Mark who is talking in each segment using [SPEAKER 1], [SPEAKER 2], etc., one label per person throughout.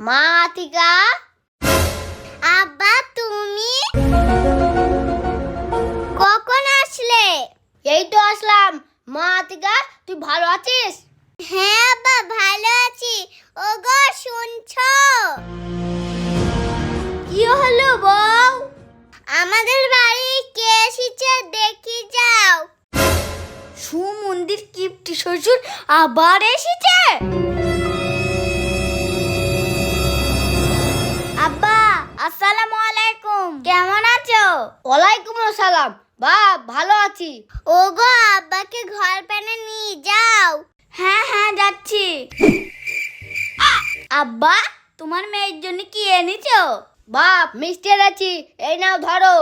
[SPEAKER 1] মা আতিকা আব্বা, তুমি? কখন আসলে? এই তো আসলাম। মা আতিকা তুই ভালো আছিস? হ্যাঁ আব্বা, ভালো আছি। ওগো, শুনছো? কি হলো, বউ? আমাদের বাড়ি কে এসেছে দেখি যাও। সুমন্দির কিপ্টি শ্বশুর আবার এসেছে? ওয়ালাইকুম আসসালাম বাপ ভালো আছি। ওগো আব্বাকে ঘর পেনে নিয়ে যাও। হ্যাঁ হ্যাঁ যাচ্ছি। আব্বা তোমার মেয়ের জন্য কি এনেছো? বাপ মিষ্টি এনেছি এই নাও ধরো।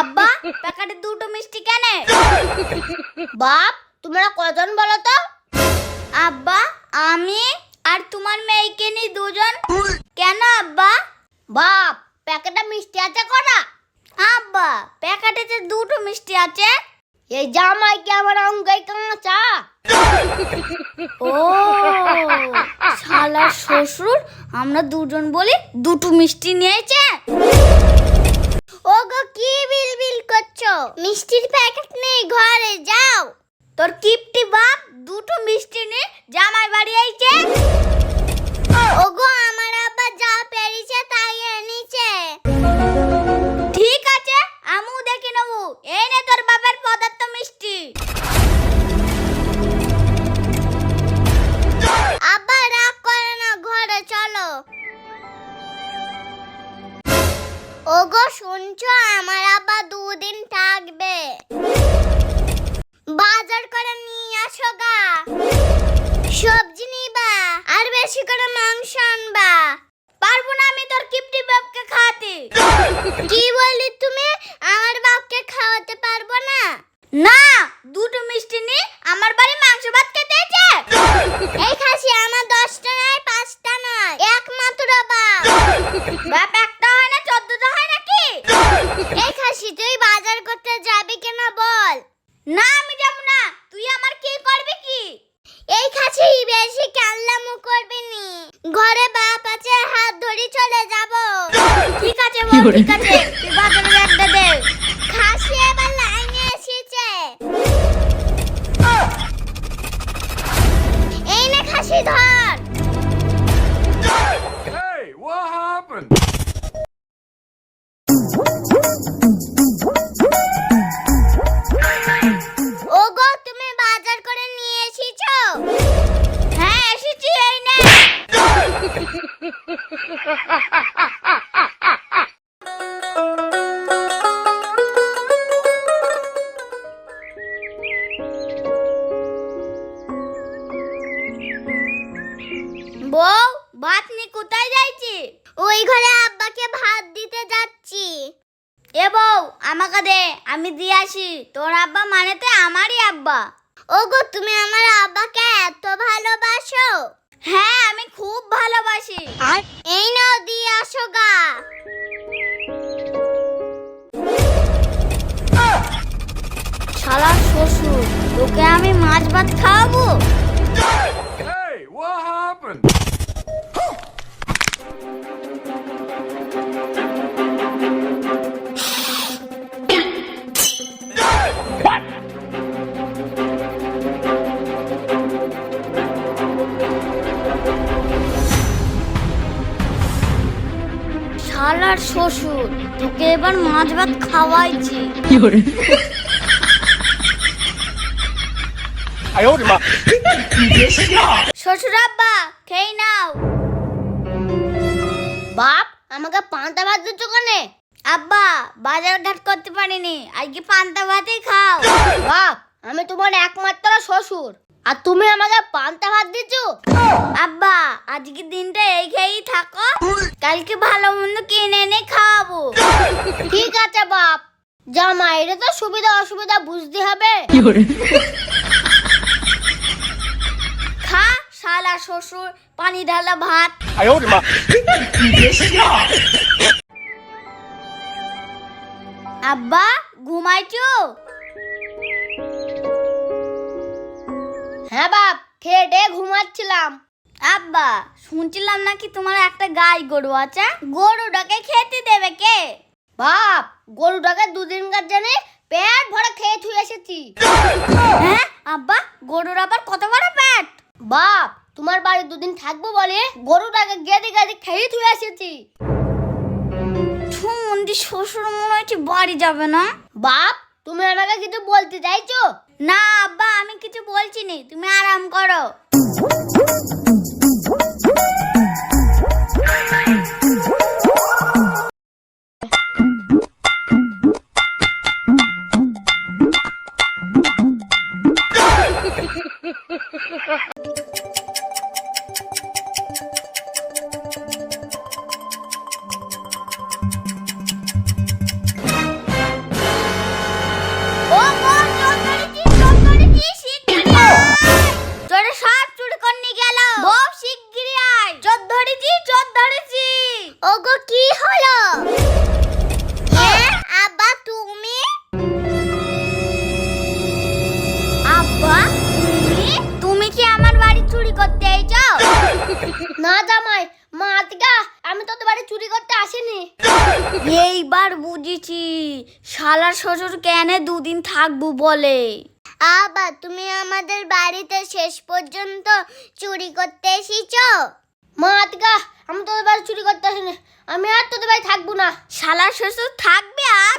[SPEAKER 1] আব্বা প্যাকেটে দুটো মিষ্টি কেন? বাপ তোমরা কজন বলো তো? আব্বা, আমি আর তোমার মেয়েকে নিয়ে দুজন। কেন আব্বা? বাপ প্যাকেটে মিষ্টি আছে কটা? আব্বা, প্যাকেটে যে দুটো মিষ্টি আছে, এই জামাই কি আমার অঙ্গাই কাঁচা। ও, শালা শ্বশুর, আমরা দুজন বলি দুটো মিষ্টি নিয়েছে। ওগো, কি বিল বিল করছ? মিষ্টির প্যাকেট নেই, ঘরে যাও। তোর কিপটি দুদিন থাকবে? বাজার করে নিয়ে আসো গা। সবজি নিবা, আর বেশি করে মাংস আনবা। পারব না আমি তোর কিপটি বাপকে খাওয়াতে। কি বললি তুমি? আমার বাপকে খাওয়াতে পারব না? না, দুটো মিষ্টি নি, আমার বাড়ি মাংস ভাত খেতে এসে। এই খাসি, আমার দশটা নয়, পাঁচটা নয়, একমাত্র বাপ বাপ একটা হয় না চোদ্দটা হয় নাকি এই খাসি তুই বাজার করতে যাবি কিনা বল না আমি যাব না তুই আমার কি করবি কি এই খাসি বেশি কাল্লামু করবি নি ঘরে বাপ আছে হাত ধরে চলে যাব। ঠিক আছে বল ঠিক আছে তুই বাজারে একটা দে। খাসি এবার লাইনে এসেছে। এই না খাসি ধর। বউ ভাত কোথায় যাইছি? ওই ঘরে আব্বাকে ভাত দিতে যাচ্ছি। এ বউ, আমাকে দে, আমি দিয়ে আসি। তোর আব্বা মানে তো আমারই আব্বা। ওগো, তুমি আমার আব্বাকে এত ভালোবাসো? হ্যাঁ আমি খুব ভালোবাসি। আর? এই নাও দিয়ে আসো গা। শালা শ্বশুর তোকে আমি মাছ ভাত খাওয়াবো? শালার শ্বশুর তোকে এবার মাছ ভাত খাওয়াইছি। শ্বশুর আব্বা খেয়ে নাও। বাপ আমাকে পান্তা ভাত দিচ্ছ কনে? আব্বা বাজার ঘাট করতে পারিনি আজকে পান্তা ভাতই খাও। বাপ আমি তোমার একমাত্র শ্বশুর আর তুমি আমাকে পান্তা ভাত দিচ্ছ? আব্বা আজকে দিনটা এই খেয়েই থাকো। কালকে ভালো মন্দ কিনে এনে খাওয়াবো। ঠিক আছে বাপ। জামাইরে তো সুবিধা অসুবিধা বুঝতে হবে। খা শালা শ্বশুর পানি ঢালা ভাত। আব্বা ঘুমাইছো?
[SPEAKER 2] হ্যাঁ বাপ খেয়ে ঘুমাচ্ছিলাম।
[SPEAKER 1] আব্বা, শুনছিলাম নাকি তোমার একটা গাই গরু আছে? গরুটাকে খেতে দেবে কে?
[SPEAKER 2] বাপ, গরুটাকে দুদিনকার জন্য পেট ভরে খেয়ে থুই এসেছি।
[SPEAKER 1] হ্যাঁ আব্বা, গরুর আবার কত বড় পেট?
[SPEAKER 2] বাপ, তোমার বাড়ি দুদিন থাকব বলে গরুটাকে গেদে গেদে খেয়ে থুই এসেছি।
[SPEAKER 1] সুমন্দি শ্বশুর মনে হচ্ছে বাড়ি যাবে না?
[SPEAKER 2] বাপ, তুমি আমাকে কিছু বলতে চাইছো?
[SPEAKER 1] না আব্বা আমি কিছু বলছি নি। তুমি আরাম করো। এইবার বুঝেছি। শালার শ্বশুর কেন দুদিন থাকব বলে? আবার তুমি আমাদের বাড়িতে শেষ পর্যন্ত চুরি করতে এসেছ?
[SPEAKER 2] মাতগা আমি তোদের বাড়ি চুরি করতে আসিনি। আমি আর তোদের বাড়ি থাকব না।
[SPEAKER 1] শালা শ্বশুর থাকবে আর?